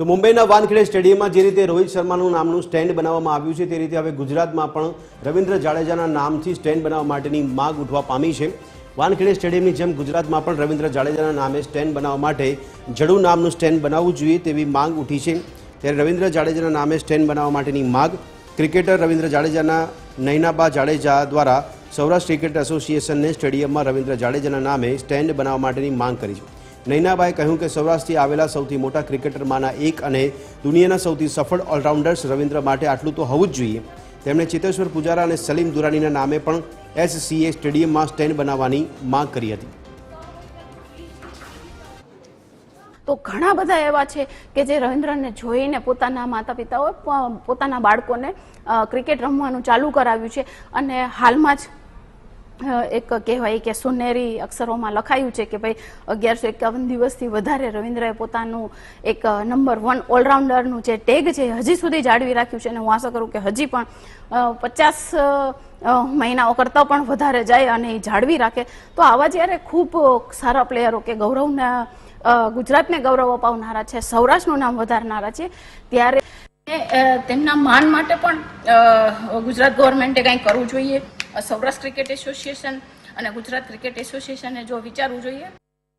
તો મુંબઈના વાનખેડે સ્ટેડિયમમાં જે રીતે રોહિત શર્માનું નામનું સ્ટેન્ડ બનાવવામાં આવ્યું છે, તે રીતે હવે ગુજરાતમાં પણ રવિન્દ્ર જાડેજાના નામથી સ્ટેન્ડ બનાવવા માટેની માગ ઉઠવા પામી છે. વાનખેડે સ્ટેડિયમની જેમ ગુજરાતમાં પણ રવિન્દ્ર જાડેજાના નામે સ્ટેન્ડ બનાવવા માટે જડુ નામનું સ્ટેન્ડ બનાવવું જોઈએ તેવી માંગ ઉઠી છે. ત્યારે રવિન્દ્ર જાડેજાના નામે સ્ટેન્ડ બનાવવા માટેની માગ ક્રિકેટર રવિન્દ્ર જાડેજાના નૈનાબા જાડેજા દ્વારા સૌરાષ્ટ્ર ક્રિકેટ એસોસિએશનને સ્ટેડિયમમાં રવિન્દ્ર જાડેજાના નામે સ્ટેન્ડ બનાવવા માટેની માંગ કરી છે. નૈનાબાએ કહ્યું કે સૌરાષ્ટ્રથી આવેલા સૌથી મોટા ક્રિકેટરમાંના એક અને દુનિયાના સૌથી સફળ ઓલરાઉન્ડર્સ રવિન્દ્ર માટે આટલું તો હોવું જ જોઈએ. તેમણે ચેતેશ્વર પુજારા અને સલીમ દુરાનીના નામે પણ એસસીએ સ્ટેડિયમમાં સ્ટેન્ડ બનાવવાની માંગ કરી હતી. તો ઘણા બધા એવા છે કે જે રવિન્દ્રને જોઈને પોતાના માતા પિતાઓએ પોતાના બાળકોને ક્રિકેટ રમવાનું ચાલુ કરાવ્યું છે. અને હાલમાં જ એક કહેવાય કે સોનેરી અક્ષરોમાં લખાયું છે કે ભાઈ અગિયારસો એકાવન દિવસથી વધારે રવિન્દ્રએ પોતાનું એક નંબર વન ઓલરાઉન્ડરનું જે ટેગ છે હજી સુધી જાળવી રાખ્યું છે અને હું આશા કરું કે હજી પણ પચાસ મહિનાઓ કરતાં પણ વધારે જાય અને એ જાળવી રાખે. તો આવા જ્યારે ખૂબ સારા પ્લેયરો કે ગૌરવના ગુજરાતને ગૌરવ અપાવનારા છે, સૌરાષ્ટ્રનું નામ વધારનારા છે, ત્યારે તેમના માન માટે પણ ગુજરાત ગવર્મેન્ટે કંઈ કરવું જોઈએ? સૌરાષ્ટ્ર ક્રિકેટ એસોસિએશન અને ગુજરાત ક્રિકેટ એસોસિએશને જો વિચારવું જોઈએ